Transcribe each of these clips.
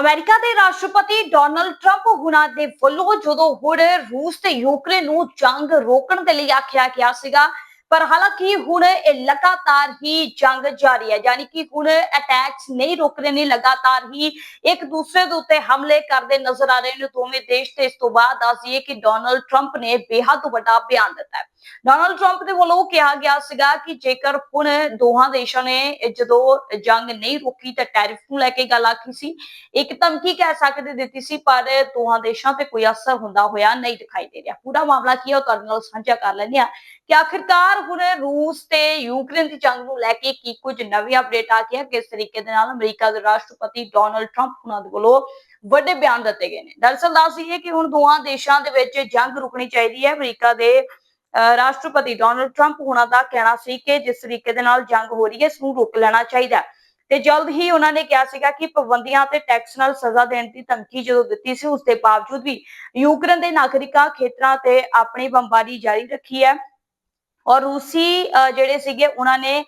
America ਦੇ ਰਾਸ਼ਟਰਪਤੀ Donald Trump ਹੁਣਾਂ ਦੇ ਵੱਲੋਂ ਜਦੋਂ ਹੁਣ ਰੂਸ ਤੇ ਯੂਕਰੇਨ ਨੂੰ ਜੰਗ ਰੋਕਣ ਦੇ ਲਈ ਆਖਿਆ ਗਿਆ ਸੀਗਾ, ਪਰ ਹਾਲਾਂਕਿ ਹੁਣ ਇਹ ਲਗਾਤਾਰ ਹੀ ਜੰਗ ਜਾਰੀ ਹੈ, ਯਾਨੀ ਕਿ ਹੁਣ ਅਟੈਕਸ ਨਹੀਂ ਰੁਕ ਰਹੇ ਨੇ ਲਗਾਤਾਰ ਹੀ ਇੱਕ ਦੂਸਰੇ ਦੇ ਉੱਤੇ ਹਮਲੇ ਕਰਦੇ ਨਜ਼ਰ ਆ ਰਹੇ ਨੇ। ਦੋਵੇਂ ਦੇਸ਼ ਤੇ ਇਸ ਤੋਂ ਬਾਅਦ ਦੱਸੀਏ ਕਿ ਡੋਨਲਡ ਟਰੰਪ ਨੇ ਬੇਹੱਦ ਵੱਡਾ ਬਿਆਨ ਦਿੱਤਾ ਹੈ। ਡੋਨਲਡ ਟਰੰਪ ਦੇ ਵੱਲੋਂ ਕਿਹਾ ਗਿਆ ਸੀਗਾ ਕਿ ਜੇਕਰ ਹੁਣ ਦੋਹਾਂ ਦੇਸ਼ਾਂ ਨੇ ਜਦੋਂ ਜੰਗ ਨਹੀਂ ਰੋਕੀ ਤਾਂ ਟੈਰਿਫ ਨੂੰ ਲੈ ਕੇ ਗੱਲ ਆਖੀ ਸੀ। ਇੱਕ ਧਮਕੀ ਕਹਿ ਸਕਦੇ ਦਿੱਤੀ ਸੀ, ਪਰ ਦੋਹਾਂ ਦੇਸ਼ਾਂ ਤੇ ਕੋਈ ਅਸਰ ਹੁੰਦਾ ਹੋਇਆ ਨਹੀਂ ਦਿਖਾਈ ਦੇ ਰਿਹਾ। ਪੂਰਾ ਮਾਮਲਾ ਕੀ ਹੈ ਤੁਹਾਡੇ ਨਾਲ ਸਾਂਝਾ ਕਰ ਲੈਂਦੇ ਆ ਕਿ ਆਖਿਰਕਾਰ ਹੁਣ ਰੂਸ ਤੇ ਯੂਕਰੇਨ ਦੀ ਜੰਗ ਨੂੰ ਲੈ ਕੇ ਕੀ ਕੁਝ ਨਵੀਂ ਅਪਡੇਟ ਆ ਗਿਆ ਕਿਸ ਤਰੀਕੇ ਦੇ ਨਾਲ ਅਮਰੀਕਾ ਦੇ ਰਾਸ਼ਟਰਪਤੀ ਡੋਨਲਡ ਟਰੰਪ ਉਹਨਾਂ ਦੇ ਵੱਲੋਂ ਵੱਡੇ ਬਿਆਨ ਦਿੱਤੇ ਗਏ ਨੇ। ਦਰਅਸਲ ਦੱਸ ਦਈਏ ਕਿ ਹੁਣ ਦੋਹਾਂ ਦੇਸ਼ਾਂ ਦੇ ਵਿੱਚ ਜੰਗ ਰੁਕਣੀ ਚਾਹੀਦੀ ਹੈ। ਅਮਰੀਕਾ ਦੇ ਰਾਸ਼ਟਰਪਤੀ ਡੋਨਲਡ ਟਰੰਪ ਉਹਨਾਂ ਦਾ ਕਹਿਣਾ ਸੀ ਕਿ ਜਿਸ ਤਰੀਕੇ ਦੇ ਨਾਲ ਜੰਗ ਹੋ ਰਹੀ ਹੈ, ਇਸ ਨੂੰ ਰੋਕ ਲੈਣਾ ਚਾਹੀਦਾ ਤੇ ਜਲਦ ਹੀ ਉਹਨਾਂ ਨੇ ਕਿਹਾ ਸੀਗਾ ਕਿ ਪਾਬੰਦੀਆਂ ਤੇ ਟੈਕਸ ਨਾਲ ਸਜ਼ਾ ਦੇਣ ਦੀ ਧਮਕੀ ਜਦੋਂ ਦਿੱਤੀ ਸੀ, ਉਸ ਦੇ ਬਾਵਜੂਦ ਵੀ ਯੂਕਰੇਨ ਦੇ ਨਾਗਰਿਕਾਂ ਖੇਤਰਾਂ ਤੇ ਆਪਣੀ ਬੰਬਾਰੀ ਜਾਰੀ ਰੱਖੀ ਹੈ। ਔਰ ਰੂਸੀ ਜਿਹੜੇ ਸੀਗੇ, ਉਹਨਾਂ ਨੇ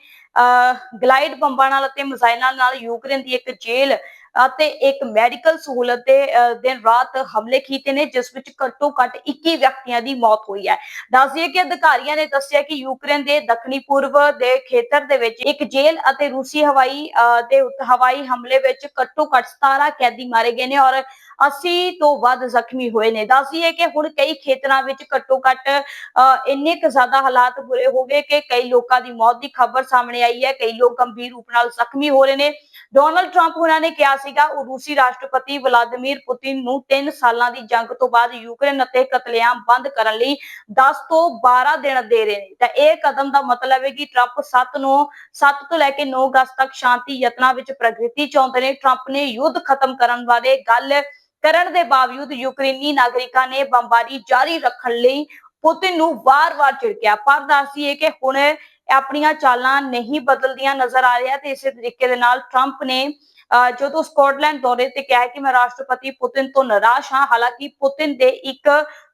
ਗਲਾਈਡ ਬੰਬਾਂ ਨਾਲ ਅਤੇ ਮਿਜ਼ਾਈਲਾਂ ਨਾਲ ਯੂਕਰੇਨ ਦੀ ਇੱਕ ਜੇਲ੍ਹ ਅਤੇ ਇੱਕ ਮੈਡੀਕਲ ਸਹੂਲਤ ਦੇ ਅਹ, ਦਿਨ ਰਾਤ ਹਮਲੇ ਕੀਤੇ ਨੇ ਜਿਸ ਵਿੱਚ ਘੱਟੋ ਘੱਟ 21 ਵਿਅਕਤੀਆਂ ਦੀ ਮੌਤ ਹੋਈ ਹੈ। ਦੱਸਦੀਏ ਕਿ ਅਧਿਕਾਰੀਆਂ ਨੇ ਦੱਸਿਆ ਕਿ ਯੂਕਰੇਨ ਦੇ ਦੱਖਣੀ ਪੂਰਬ ਦੇ ਖੇਤਰ ਦੇ ਵਿੱਚ ਇੱਕ ਜੇਲ੍ਹ ਅਤੇ ਰੂਸੀ ਹਵਾਈ ਦੇ ਹਵਾਈ ਹਮਲੇ ਵਿੱਚ ਘੱਟੋ ਘੱਟ 17 ਕੈਦੀ ਮਾਰੇ ਗਏ ਨੇ ਔਰ 80 ਤੋਂ ਵੱਧ ਜ਼ਖਮੀ ਹੋਏ ਨੇ। ਦੱਸਦੀਏ ਕਿ ਹੁਣ ਕਈ ਖੇਤਰਾਂ ਵਿੱਚ ਘੱਟੋ ਘੱਟ ਅਹ, ਇੰਨੇ ਕੁ ਜ਼ਿਆਦਾ ਹਾਲਾਤ ਬੁਰੇ ਹੋ ਗਏ ਕਿ ਕਈ ਲੋਕਾਂ ਦੀ ਮੌਤ ਦੀ ਖਬਰ ਸਾਹਮਣੇ ਆਈ ਹੈ। ਕਈ ਲੋਕ ਗੰਭੀਰ ਰੂਪ ਨਾਲ ਜ਼ਖਮੀ ਹੋ ਰਹੇ ਨੇ। ਡੋਨਲਡ ਟਰੰਪ ਉਹਨਾਂ ਨੇ ਕਿਹਾ ਸੀਗਾ, ਉਹ ਰੂਸੀ ਰਾਸ਼ਟਰਪਤੀ ਵਲਾਦੀਮੀਰ ਪੁਤਿਨ ਨੂੰ 3 ਸਾਲਾਂ ਦੀ ਜੰਗ ਤੋਂ ਬਾਅਦ ਯੂਕਰੇਨ ਅਤੇ ਕਤਲੇਆਮ ਬੰਦ ਕਰਨ ਲਈ 10 ਤੋਂ 12 ਦਿਨ ਦੇ ਰਹੇ ਨੇ। ਤਾਂ ਇਹ ਕਦਮ ਦਾ ਮਤਲਬ ਹੈ ਕਿ ਟਰੰਪ 7 ਨੂੰ 7 ਤੋਂ ਲੈ ਕੇ 9 ਅਗਸਤ ਤੱਕ ਸ਼ਾਂਤੀ ਯਤਨਾਂ ਵਿੱਚ ਪ੍ਰਗਤੀ ਚਾਹੁੰਦੇ ਨੇ। ਟਰੰਪ ਨੇ ਯੁੱਧ ਖਤਮ ਕਰਨ ਬਾਰੇ ਗੱਲ ਕਰਨ ਦੇ ਬਾਵਜੂਦ ਯੂਕਰੇਨੀ ਨਾਗਰਿਕਾਂ ਨੇ ਬੰਬਾਰੀ ਜਾਰੀ ਰੱਖਣ ਲਈ ਪੁਤਿਨ ਨੂੰ ਵਾਰ-ਵਾਰ ਝਿੜਕਿਆ। ਪਰ ਦੱਸੀਏ ਕਿ ਹੁਣ ਆਪਣੀਆਂ ਚਾਲਾਂ ਨਹੀਂ ਬਦਲਦੀਆਂ ਨਜ਼ਰ ਆ ਰਿਹਾ ਤੇ ਇਸੇ ਤਰੀਕੇ ਦੇ ਨਾਲ ਟਰੰਪ ਨੇ ਅਹ, ਜਦੋਂ ਸਕਾਟਲੈਂਡ ਦੌਰੇ ਤੇ ਕਿਹਾ ਕਿ ਮੈਂ ਰਾਸ਼ਟਰਪਤੀ ਪੁਤਿਨ ਤੋਂ ਨਿਰਾਸ਼ ਹਾਂ ਹਾਲਾਂਕਿ ਪੁਤਿਨ ਦੇ ਇੱਕ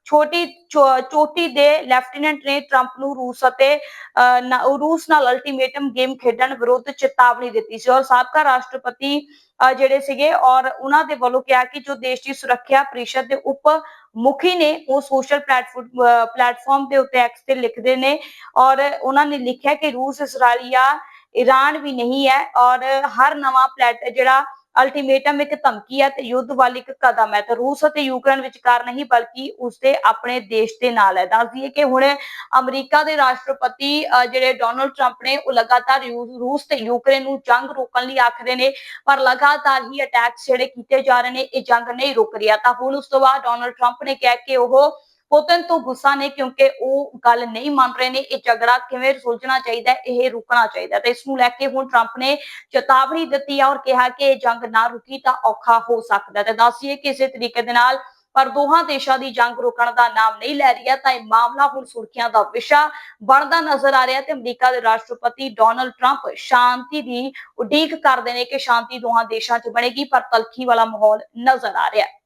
ਛੋਟੀ ਚੋਟੀ ਦੇ ਲੈਫਟੀਨੈਂਟ ਨੇ ਟਰੰਪ ਨੂੰ ਰੂਸ ਅਤੇ ਰੂਸ ਨਾਲ ਅਲਟੀਮੇਟਮ ਗੇਮ ਖੇਡਣ ਵਿਰੁੱਧ ਚੇਤਾਵਨੀ ਦਿੱਤੀ ਸੀ ਔਰ ਸਾਬਕਾ ਰਾਸ਼ਟਰਪਤੀ ਜਿਹੜੇ ਸੀਗੇ ਔਰ ਉਹਨਾਂ ਦੇ ਵੱਲੋਂ ਕਿਹਾ ਕਿ ਜੋ ਦੇਸ਼ ਦੀ ਸੁਰੱਖਿਆ ਪ੍ਰੀਸ਼ਦ ਦੇ ਉਪ ਮੁਖੀ ਨੇ ਉਹ ਸੋਸ਼ਲ ਪਲੇਟਫਾਰਮ ਪਲੇਟਫਾਰਮ ਦੇ ਉੱਤੇ ਐਕਸ ਤੇ ਲਿਖਦੇ ਨੇ ਔਰ ਉਹਨਾਂ ਨੇ ਲਿਖਿਆ ਕਿ ਰੂਸ, ਇਸਰਾਈਲ ਜਾਂ ਈਰਾਨ ਵੀ ਨਹੀਂ ਹੈ ਔਰ ਹਰ ਨਵਾਂ ਪਲੇਟ, ਜਿਹੜਾ ਅਲਟੀਮੇਟਮ ਇੱਕ ਧਮਕੀ ਹੈ ਤੇ ਯੁੱਧ ਵੱਲ ਇੱਕ ਕਦਮ ਹੈ ਤੇ ਰੂਸ ਅਤੇ ਯੂਕਰੇਨ ਵਿਚਕਾਰ ਨਹੀਂ, ਬਲਕਿ ਉਸਦੇ ਆਪਣੇ ਦੇਸ਼ ਦੇ ਨਾਲ ਹੈ ਦੱਸ ਦਈਏ ਕਿ ਹੁਣ ਅਮਰੀਕਾ ਦੇ ਰਾਸ਼ਟਰਪਤੀ ਜਿਹੜੇ ਡੋਨਲਡ ਟਰੰਪ ਨੇ, ਉਹ ਲਗਾਤਾਰ ਰੂਸ ਤੇ ਯੂਕਰੇਨ ਨੂੰ ਜੰਗ ਰੋਕਣ ਲਈ ਆਖ ਰਹੇ ਨੇ, ਪਰ ਲਗਾਤਾਰ ਹੀ ਅਟੈਕ ਜਿਹੜੇ ਕੀਤੇ ਜਾ ਰਹੇ ਨੇ, ਇਹ ਜੰਗ ਨਹੀਂ ਰੁਕ ਰਿਹਾ। ਤਾਂ ਹੁਣ ਉਸ ਤੋਂ ਬਾਅਦ ਡੋਨਲਡ ਟਰੰਪ ਨੇ ਕਿਹਾ ਕਿ ਉਹ ਪੁਤਨ ਤੋਂ ਗੁੱਸਾ ਨੇ ਕਿਉਂਕਿ ਉਹ ਗੱਲ ਨਹੀਂ ਮੰਨ ਰਹੇ ਨੇ ਇਹ ਝਗੜਾ ਕਿਵੇਂ ਸੁਲਝਣਾ ਚਾਹੀਦਾ ਹੈ, ਇਹ ਰੁਕਣਾ ਚਾਹੀਦਾ ਤੇ ਇਸ ਨੂੰ ਲੈ ਕੇ ਹੁਣ ਟਰੰਪ ਨੇ ਚੇਤਾਵਨੀ ਦਿੱਤੀ ਹੈ ਔਰ ਕਿਹਾ ਕਿ ਇਹ ਜੰਗ ਨਾ ਰੁਕੀ ਤਾਂ ਔਖਾ ਹੋ ਸਕਦਾ ਤੇ ਦੱਸੀਏ ਕਿ ਤਰੀਕੇ ਦੇ ਨਾਲ ਪਰ ਦੋਹਾਂ ਦੇਸ਼ਾਂ ਦੀ ਜੰਗ ਰੁਕਣ ਦਾ ਨਾਮ ਨਹੀਂ ਲੈ ਰਹੀ ਹੈ ਤਾਂ ਇਹ ਮਾਮਲਾ ਹੁਣ ਸੁਰਖੀਆਂ ਦਾ ਵਿਸ਼ਾ ਬਣਦਾ ਨਜ਼ਰ ਆ ਰਿਹਾ ਤੇ ਅਮਰੀਕਾ ਦੇ ਰਾਸ਼ਟਰਪਤੀ ਡੋਨਲਡ ਟਰੰਪ ਸ਼ਾਂਤੀ ਦੀ ਉਡੀਕ ਕਰਦੇ ਨੇ ਕਿ ਸ਼ਾਂਤੀ ਦੋਹਾਂ ਦੇਸ਼ਾਂ 'ਚ ਬਣੇਗੀ ਪਰ ਤਲਖੀ ਵਾਲਾ ਮਾਹੌਲ ਨਜ਼ਰ ਆ ਰਿਹਾ ਹੈ।